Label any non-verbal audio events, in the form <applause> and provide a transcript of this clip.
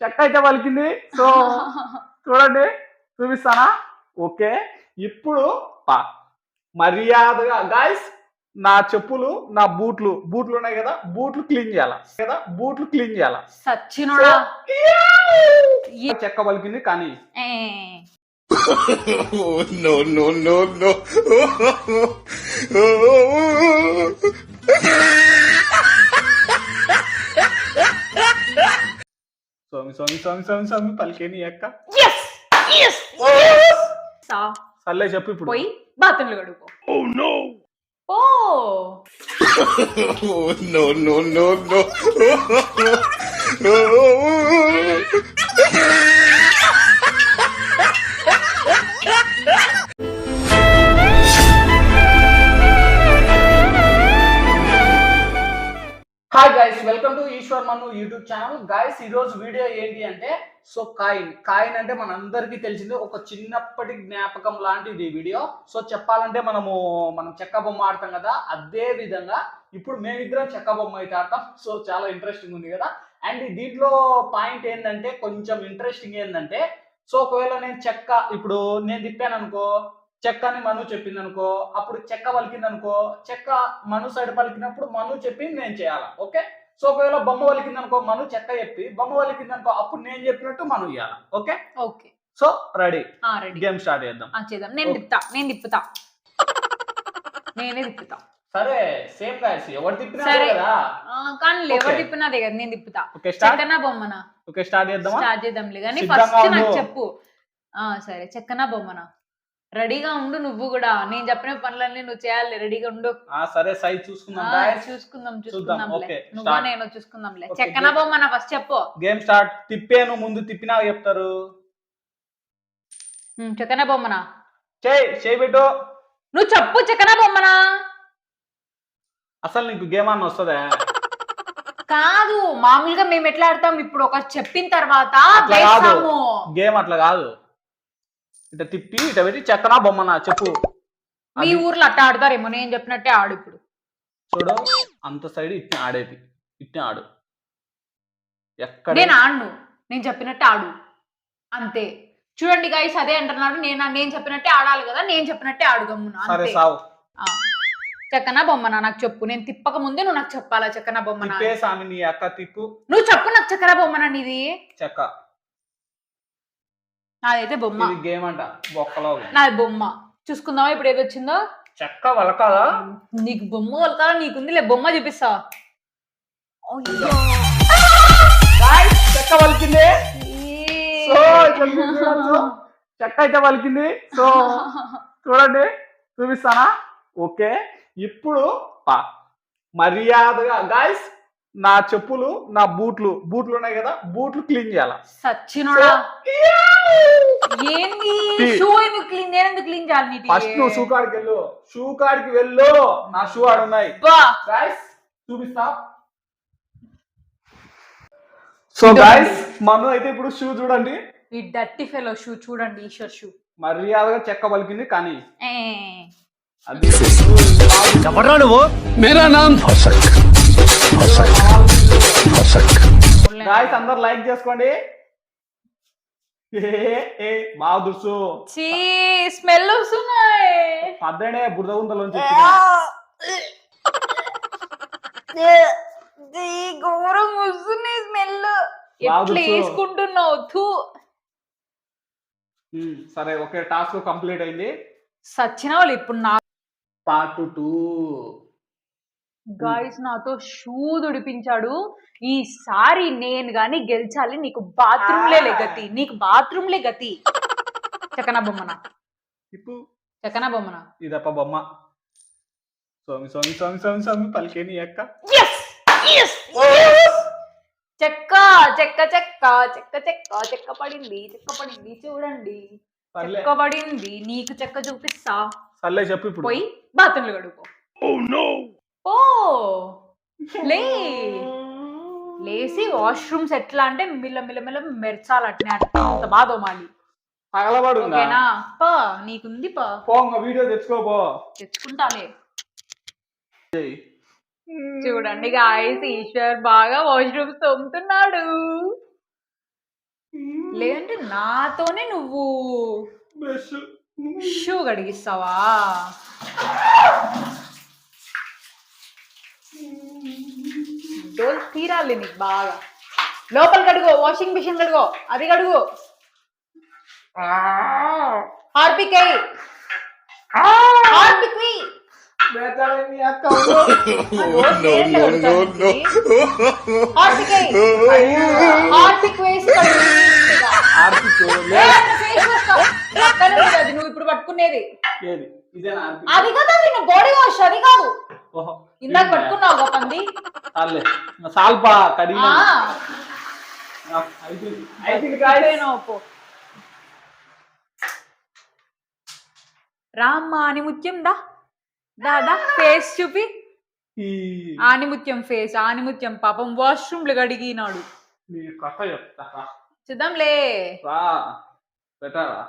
చెక్క అయితే పలికింది. సో <laughs> చూడండి చూపిస్తానా? ఓకే. ఇప్పుడు పా మర్యాదగా గాయస్ నా చెప్పులు నా బూట్లు బూట్లు ఉన్నాయి కదా బూట్లు క్లీన్ చేయాల? కదా బూట్లు క్లీన్ చేయాల? సచ్చినోడా. ఏ- చెక్క పలికింది కానీ? <laughs> no, no, no, no. <laughs> సోమి సోమి సోమి సోమి సోమి పలికేని ఎక్క Yes! Yes! Yes! సా సర్లే చెప్పు ఇప్పుడు పోయి బాత్రూంలో కడుకో oh, no. Oh <laughs> Oh, no, no, no, <laughs> <laughs> welcome to Eshwar Manu YouTube channel guys ఈరోజు వీడియో ఏంటి అంటే సో కాయిన్. కాయిన్ అంటే మనందరికీ తెలిసింది ఒక చిన్నప్పటి జ్ఞాపకం లాంటిది వీడియో సో చెప్పాలంటే మనము మనం చెక్క బొమ్మ ఆడతాం కదా అదే విధంగా ఇప్పుడు మేమిద్దరం చెక్క బొమ్మ అయితే ఆడతాం. సో చాలా ఇంట్రెస్టింగ్ ఉంది కదా. అండ్ దీంట్లో పాయింట్ ఏంటంటే కొంచెం ఇంట్రెస్టింగ్ ఏంటంటే సో ఒకవేళ నేను చెక్క ఇప్పుడు నేను తిప్పాను అనుకో చెక్క అని మను చెప్పింది అనుకో అప్పుడు చెక్క పలికింది అనుకో చెక్క మను సైడ్ పలికినప్పుడు మను చెప్పింది నేను చేయాలా? ఓకే సో ఒకవేళ బొమ్మ పలికింది అనుకో మను చెక్క చెప్పి బొమ్మ పలికింది అనుకో అప్పుడు నేను చెప్పినట్టు మను ఇవ్వాలి okay? Okay. So ready. Ah ready. Game start చేద్దాం. చేద్దాం. నేను తిప్పుతా. నేను తిప్పుతా. నేనే తిప్పుతా. సరే సేమ్ గాయస్ ఎవరు తిప్పినా సరే. కదా. కానీ ఎవరు. తిప్పినదే కదా. నేను తిప్పుతా. Okay start. చెక్కనా బొమ్మనా? ఓకే స్టార్ట్ చేద్దామా? స్టార్ట్ చేద్దాంలే. కానీ ఫస్ట్ నాకు. చెప్పు. ఆ సరే. చెక్కనా బొమ్మనా? రెడీగా ఉండు నువ్వు కూడా. నేను చెప్పిన పనులన్నీ నువ్వు చేయాలి. రెడీగా ఉండు. ఆ సరే సైజ్ చూసుకుందాం. చూసుకుందాం okay, నువ్వా. నేను చూసుకుందాంలే. చెక్కనా. బొమ్మనా ఫస్ట్ చెప్పు. గేమ్ స్టార్ట్ తిప్పాను ముందు తిప్పినా చెప్తారు. చెక్కనా బొమ్మనా? చేయి చేయి పెట్టు. నువ్వు చెప్పు చెక్కనా బొమ్మనా? అసలు నీకు గేమ్ అన్న వస్తుందా? కాదు మామూలుగా మేము ఎట్లా ఆడతాం? ఇప్పుడు ఒక చెప్పిన తర్వాత గేమ్ అట్లా కాదు. ఇట్లా తిప్పి ఇట్లా పెట్టి చెక్కనా బొమ్మనా చెప్పు. మీ ఊర్లో అట్లా ఆడతారేమో నేను చెప్పినట్టే ఆడు ఇప్పుడు. చూడు అంత సైడ్ ఇట్నే ఆడేది ఇట్నే ఆడు. ఎక్కడ నేను ఆడు నేను చెప్పినట్టే ఆడు. అంతే. చూడండి గైస్ అదే అంటున్నాడు నేను నేను చెప్పినట్టే ఆడాలి కదా నేను చెప్పినట్టే ఆడు గమ్మున సరే అంతే సావు. ఆ. చెక్కనా బొమ్మనా నాకు చెప్పు నేను తిప్పక ముందే నువ్వు నాకు చెప్పాలా చెక్కనా బొమ్మనా? తిప్పే సామి నీ అక్క తిప్పు. నువ్వు చెప్పు నాకు చక్కర బొమ్మనా నీది? చెక్క. నాదైతే బొమ్మ. ఇది గేమ్ అంట బొక్కలో. నాది బొమ్మ. చూసుకుందామా ఇప్పుడు ఏది వచ్చిందో? చెక్క వలకాదా? నీకు బొమ్మ వలకాల నీకుందిలే బొమ్మ చూపిస్తా. చెక్క వలికింది. సో. చెక్క అయితే వలికింది. సో <laughs> చూడండి చూపిస్తానా? ఓకే ఇప్పుడు పా మర్యాదగా గాయస్ నా చెప్పులు నా బూట్లు బూట్లు ఉన్నాయి కదా బూట్లు క్లీన్ చేయాల? సచ్చినోడా. ఏంది? తీ. షూ ఎందుకు క్లీన్ ఎందుకు క్లీన్ చేయాలి ఫస్ట్ నువ్వు షూ కాడికి వెళ్ళు. షూ కాడికి వెళ్ళు. నా షూ బా. గాయస్ చూపిస్తా. సో గాయస్ మను అయితే ఇప్పుడు షూ చూడండి. ఈ డట్టి ఫెలో షూ చూడండి ఈశ్వర్ షూ మర్యాదగా చెక్క పలికింది కానీ. ఎవడ్రా నువ్వు? మేరా నామ్ గాయస్ అందరు లైక్ చేసుకోండి. ఏ ఏ బాగా దుర్సు చీ స్మెల్ వస్తున్నాయి. పద్దనే బురద ఈ ఘోరం వస్తున్నాయి స్మెల్ ఎట్లా. వేసుకుంటున్నావు థూ. సరే ఓకే టాస్క్ కంప్లీట్ అయింది. సచిన వాళ్ళు ఇప్పుడు నా పార్ట్ టూ గాయస్ నాతో షూ దుడిపించాడు ఈసారి నేను గాని గెలిచాలి. నీకు బాత్రూమ్ లే గతి. నీకు బాత్రూమ్ లే గతి. చకనా బొమ్మన? ఇప్పుడు చకనా బొమ్మన? ఇదప్ప బొమ్మ. సోమి సోమి సోమి సోమి సోమి పలికేని అక్క. చెక్క చెక్క చెక్క చెక్క చెక్క చెక్క పడింది చెక్క పడింది చూడండి. చెక్క పడింది. నీకు చెక్క చూపిస్తా. సర్లే చెప్పు ఇప్పుడు. పోయి బాత్రూంలో కడుకో Oh, no. ఓ! లే! లేసి వాష్రూమ్స్ ఎట్లా అంటే మిల్ల మిల్ల మిల్ల మెరచాలి అట్నే అంత బాగా తోమాలి. పగలబడు ఓకేనా? పా నీకుంది పా. పోంగ వీడియో తెచ్చుకోపో తెచ్చుకుంటాలే. చూడండి గాయస్ ఈశ్వర్ బాగా వాష్రూమ్స్ తోముతున్నాడు. లేదంటే నాతోనే నువ్వు షూ కడిగిస్తావా? డోల్ తీరాలి నీకు బాగా. లోపల కడుగు వాషింగ్ మిషన్ కడుగు అది కడుగు. హార్పిక్ అయ్యి. హార్పిక్ నువ్వు ఇప్పుడు పట్టుకునేది. ఏది? ఇదేనా ఆర్పిక్ అది కదా నేను బాడీ వాష్ అది కాదు. ఓహో ఇందాక పట్టుకున్నావు కదా పంది? చాలే. సాల్పా రామ్మా ఆనిముత్యం దా. దాదా ఫేస్ చూపి. ఆనిముత్యం ఫేస్ ఆనిముత్యం పాపం వాష్రూమ్లు కడిగినాడు. నీ కథ చెప్తా రా. చూద్దాంలే. రా పెట్టారా?